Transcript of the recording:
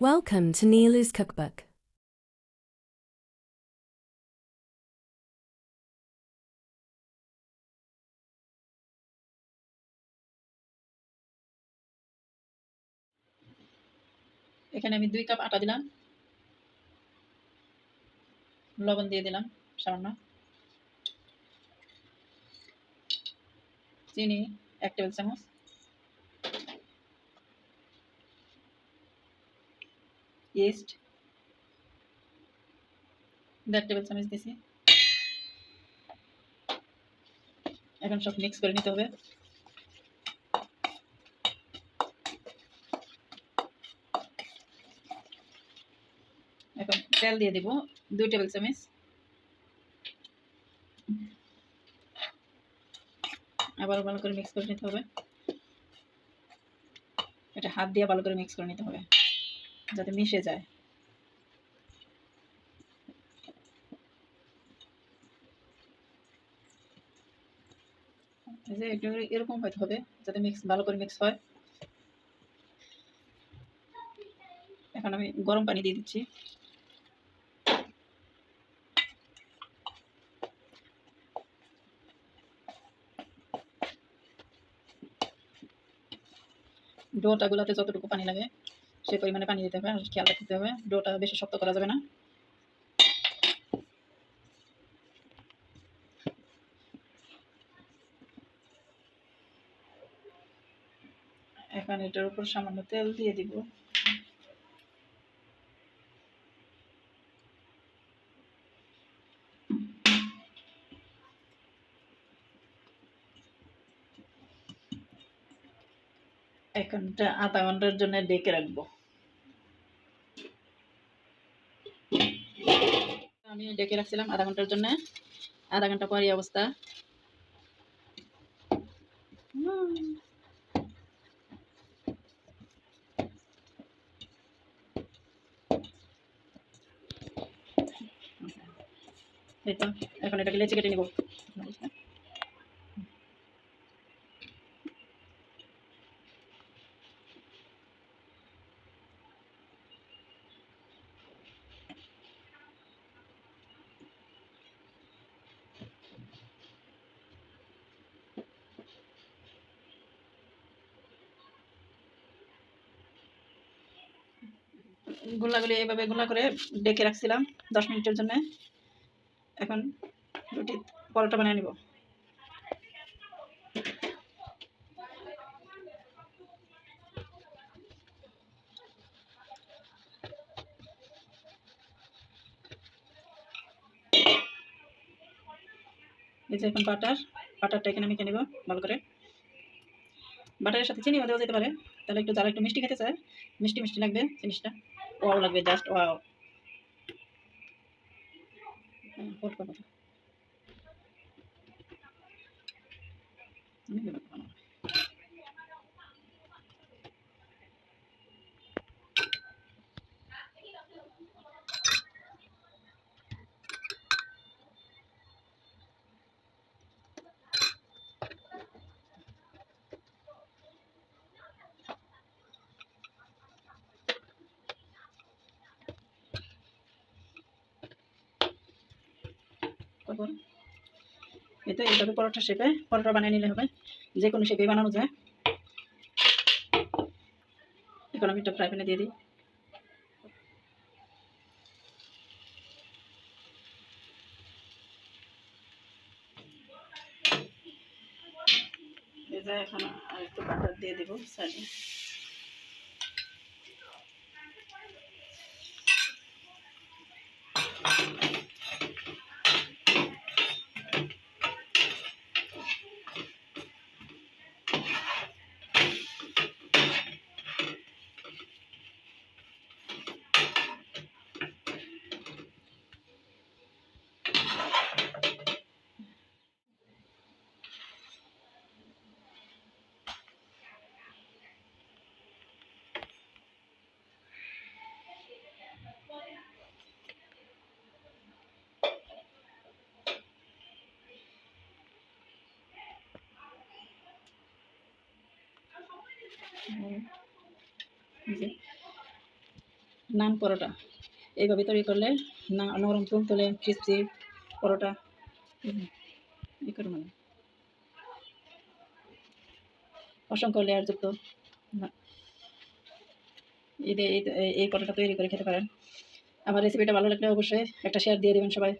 Welcome to Neelu's Cookbook. এখানে আমি দুই কাপ আটা দিলাম। লবণ দিয়ে দিলাম, সামান্য। চিনি, এক টেবিল চামচ। ইস্ট দেড় টেবিল চামচ দিছি এখন সব মিক্স করে নিতে হবে। এখন তেল দিয়ে দিব, দুই টেবিল চামচ আবার ভালো করে মিক্স করে নিতে হবে। এটা হাত দিয়ে ভালো করে মিক্স করে নিতে হবে। যাতে মিশে যায়। যে একটু এরকম হইতে হবে, যাতে মিক্স ভালো করে মিক্স হয়। এখন আমি গরম পানি দিয়ে দিচ্ছি। ডোটা গুলাতে যতটুকু পানি লাগে। সেই পরিমাণে পানি দিতে হবে, আর খেয়াল রাখতে হবে, ডোটা বেশি শক্ত করা যাবে না। এখন এটার উপর সামান্য তেল দিয়ে দিব। এখনটা আধা ঘণ্টার জন্য ডেকে রাখব। আমি ডেকে রাখছিলাম আধা ঘণ্টার জন্য। আধা ঘণ্টা অবস্থা। এই তো, এখন এটাকে লেচি কেটে নিব। গোলাগুলি এভাবে গুলা করে ডেকে রাখছিলাম দশ মিনিটের জন্য। এখন রুটি পরোটা বানিয়ে নিব। এই যে এখন বাটার, বাটারটা এখানে মেখে নেব ভালো করে। বাটারের সাথে চিনি দেওয়া যেতে পারে, তাহলে একটু যারা একটু মিষ্টি খেতে চায়, মিষ্টি মিষ্টি লাগবে জিনিসটা। ওয়াও লাগবে জাস্ট ওয়াও হুম, hold করো তো। আমি এভাবে বানাবো। তারপর এই এইভাবে পরোটা শেপে, পরোটা বানিয়ে নিলে হবে যে কোনো শেপে বানানো যায় এখন আমি একটা ফ্রাই প্যানে দিয়ে দিই এখন আর একটু বাটার দিয়ে দিব সাইডে নান পরোটা। এইভাবে তৈরি করলে না, নরম তুল তুলে ক্রিসপি পরোটা। মানে। অসংখ্য লেয়ারযুক্ত ঈদে এই পরোটা তৈরি করে খেতে পারেন। আমার রেসিপিটা ভালো লাগলে অবশ্যই একটা শেয়ার দিয়ে দেবেন সবাই।